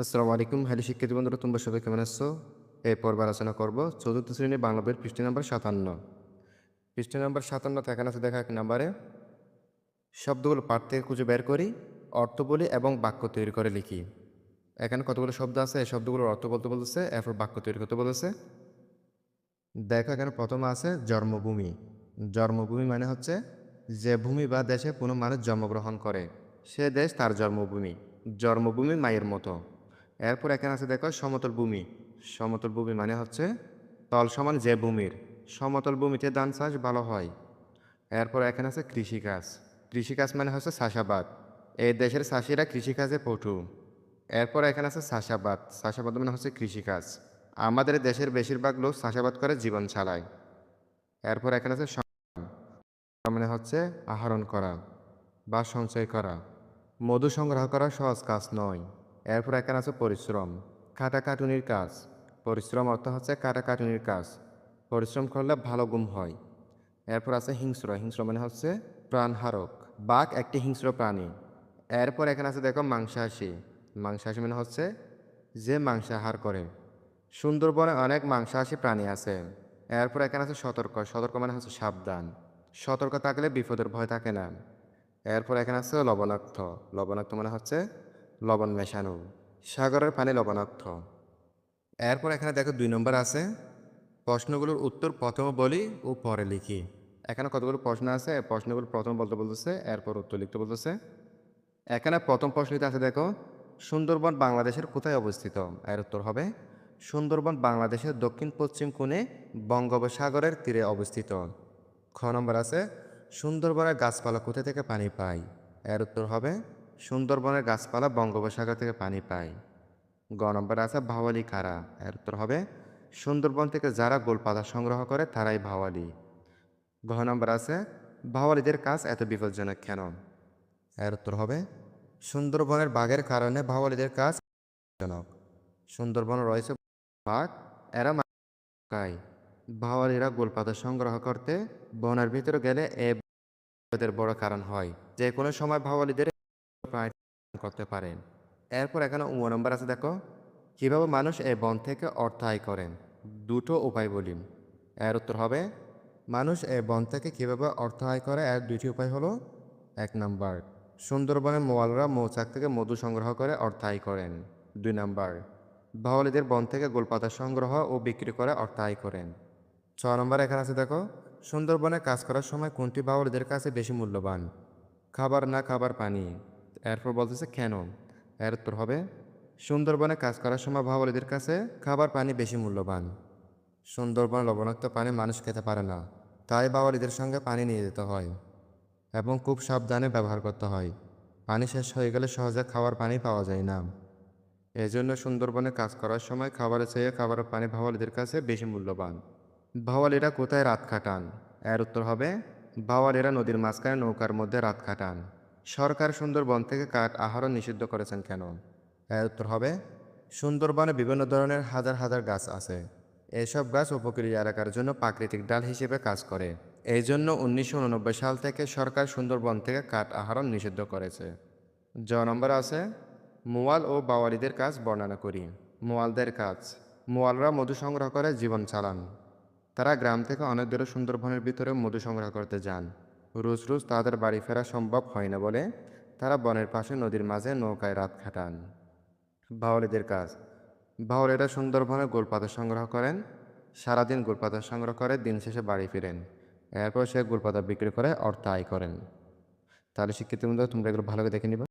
আসসালামু আলাইকুম, হ্যালো শিক্ষার্থী বন্ধুরা, তোমরা সবাই কেমন আছো? এই পর্ব আলোচনা করব। চতুর্থ শ্রেণি বাংলা বইয়ের পৃষ্ঠ নাম্বার সাতান্ন। পৃষ্ঠ নাম্বার সাতান্ন এখানে আছে, দেখা এক নাম্বারে। শব্দগুলো পাঠ থেকে খুঁজে বের করি, অর্থ বলি এবং বাক্য তৈরি করে লিখি। এখানে কতগুলো শব্দ আছে? এই শব্দগুলোর অর্থ বলতে বলেছে এরপর বাক্য তৈরি করতে বলেছে দেখো এখানে প্রথমে আছে জন্মভূমি। জন্মভূমি মানে হচ্ছে যে ভূমি বা দেশে কোনো মানুষ জন্মগ্রহণ করে। সে দেশ তার জন্মভূমি। জন্মভূমি মায়ের মতো। এরপর এখানে আছে দেখো সমতল ভূমি। সমতল ভূমি মানে হচ্ছে তল সমান যে ভূমির। সমতল ভূমিতে ধান চাষ ভালো হয়। এরপর এখানে আছে কৃষিকাজ। কৃষিকাজ মানে হচ্ছে চাষাবাদ। এই দেশের চাষিরা কৃষিকাজে পটু। এরপর এখানে আছে চাষাবাদ। চাষাবাদ মানে হচ্ছে কৃষিকাজ। আমাদের দেশের বেশিরভাগ লোক চাষাবাদ করে জীবন চালায়। এরপর এখানে আছে। মানে হচ্ছে আহরণ করা বা সঞ্চয় করা। মধু সংগ্রহ করা সহজ কাজ নয়। এরপর এখানে আছে পরিশ্রম। খাটাখাটুনির কাজ। পরিশ্রম অর্থ হচ্ছে কাটাকাটুনির কাজ। পরিশ্রম করলে ভালো গুম হয়। এরপর আছে হিংস্র। হিংস্র মানে হচ্ছে প্রাণহারক। বাঘ একটি হিংস্র প্রাণী। এরপর এখানে আছে দেখো মাংসাশী মাংসাশী মানে হচ্ছে যে মাংসাহার করে। সুন্দরবনে অনেক মাংসাশী প্রাণী আছে। এরপর এখানে আছে সতর্ক। সতর্ক মানে হচ্ছে সাবধান। সতর্ক থাকলে বিপদের ভয় থাকে না। এরপর এখানে আছে লবণাক্ত। লবণাক্ত মানে হচ্ছে লবণ মেশানো, সাগরের পানি লবণাক্ত। এরপর এখানে দেখো দুই নম্বর আছে, প্রশ্নগুলোর উত্তর প্রথমে বলি ও পরে লিখি। এখানে কতগুলো প্রশ্ন আছে? প্রশ্নগুলো প্রথম বলতে বলতেছে, এরপর উত্তর লিখতে বলতেছে। এখানে প্রথম প্রশ্নটি আছে দেখো, সুন্দরবন বাংলাদেশের কোথায় অবস্থিত? এর উত্তর হবে, সুন্দরবন বাংলাদেশের দক্ষিণ পশ্চিম কোণে বঙ্গোপসাগরের তীরে অবস্থিত। খ নম্বর আছে, সুন্দরবনের গাছপালা কোথা থেকে পানি পায়? এর উত্তর হবে সুন্দরবনের গাছপালা বঙ্গোপসাগর থেকে পানি পায়। গ নম্বর আছে ভাওয়ালি কারা? এর উত্তর হবে, সুন্দরবন থেকে যারা গোলপাতা সংগ্রহ করে, তারাই ভাওয়ালি। ঘ নম্বর আছে, ভাওয়ালিদের কাজ এত বিপজ্জনক কেন? এর উত্তর হবে, সুন্দরবনের বাঘের কারণে ভাওয়ালিদের কাজ বিপজ্জনক। সুন্দরবনে রয়েছে বাঘ, এরা মা- খায়। ভাওয়ালিরা গোলপাতা সংগ্রহ করতে বনের ভিতরে গেলে এ বড় কারণ হয়। যে কোনো সময় ভাওয়ালিদের করতে পারেন। এরপর এখানে উম নম্বর আছে দেখো। কীভাবে মানুষ এই বন থেকে অর্থ আয় করেন? দুটো উপায় বলি। এর উত্তর হবে, মানুষ এই বন থেকে কীভাবে অর্থ আয় করে? এর দুইটি উপায় হলো, এক নাম্বার সুন্দরবনের মোয়ালরা মৌচাক থেকে মধু সংগ্রহ করে অর্থ আয় করেন। দুই নাম্বার বাওয়ালিদের বন থেকে গোলপাতা সংগ্রহ ও বিক্রি করে অর্থ আয় করেন। ছ নম্বর এখানে আছে দেখো, সুন্দরবনে কাজ করার সময় কোনটি বাওয়ালিদের কাছে বেশি মূল্যবান? খাবার না খাবার পানি। এরপর বলতেছে, কেন? এর উত্তর হবে, সুন্দরবনে কাজ করার সময় ভাওয়ালিদের কাছে খাবার পানি বেশি মূল্যবান। সুন্দরবন লবণাক্ত পানি মানুষ খেতে পারে না, তাই বাওয়ালিদের সঙ্গে পানি নিয়ে যেতে হয় এবং খুব সাবধানে ব্যবহার করতে হয়। পানি শেষ হয়ে গেলে সহজে খাওয়ার পানি পাওয়া যায় না। এই জন্য সুন্দরবনে কাজ করার সময় খাবারের চেয়ে খাবারের পানি ভাওয়ালিদের কাছে বেশি মূল্যবান। ভাওয়ালিরা কোথায় রাত কাটান? এর উত্তর হবে, ভাওয়ালিরা নদীর মাঝখানে নৌকার মধ্যে রাত কাটান। সরকার সুন্দরবন থেকে কাঠ আহরণ নিষিদ্ধ করেছেন কেন? এর উত্তর হবে, সুন্দরবনে বিভিন্ন ধরনের হাজার হাজার গাছ আছে। এসব গাছ উপকূলীয় এলাকার জন্য প্রাকৃতিক ডাল হিসেবে কাজ করে। এই জন্য উনিশশো উননব্বই সাল থেকে সরকার সুন্দরবন থেকে কাঠ আহরণ নিষিদ্ধ করেছে। জ নম্বর আছে, মোয়াল ও বাওয়ালিদের কাজ বর্ণনা করি। মোয়ালদের কাজ, মোয়ালরা মধু সংগ্রহ করে জীবন চালান। তারা গ্রাম থেকে অনেক দূরে সুন্দরবনের ভিতরে মধু সংগ্রহ করতে যান। রোজ রোজ তাদের বাড়ি ফেরা সম্ভব হয় না বলে তারা বনের পাশে নদীর মাঝে নৌকায় রাত খাটান বাউলিদের কাজ। বাউলিরা সুন্দরবনে গোলপাতা সংগ্রহ করেন, সারাদিন গোলপাতা সংগ্রহ করে, দিন শেষে বাড়ি ফিরেন। এরপর সে গোলপাতা বিক্রি করে, অর্থ আয় করেন। তাহলে শিক্ষিত তোমরা এগুলো ভালো করে দেখে নিবা।